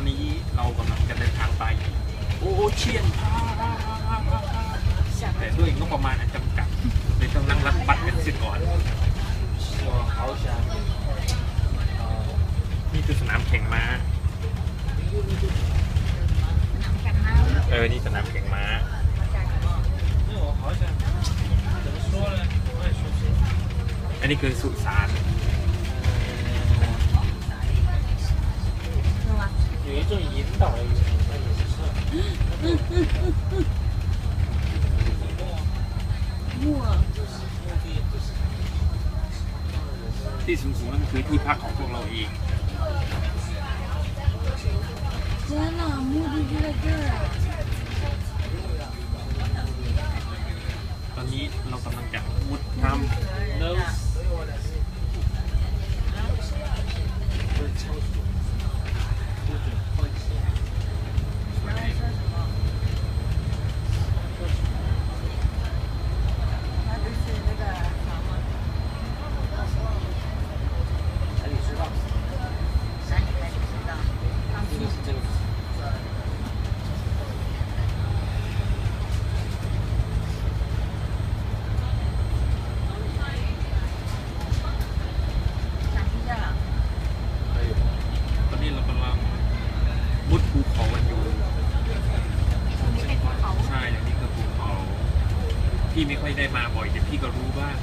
อนนี้เรากำลังจะเดินทางไป โอ้เชียงแต่ด้วยงบประมาณอันจำกัดเลยต้องนั่งรับบัตรกันเสียก่อนนี่คือสนามแข่งม้าเออ นี่สนามแข่งม้าอันนี้คือสุสาน ที่สูงๆนั่นคือที่พักของพวกเราเองเจ้าหน่ามูดีเลยเจ้ตอนนี้เรากำลังจะมุดทำเลิฟ พี่ไม่ค่อยได้มาบ่อยแต่พี่ก็รู้บ้าง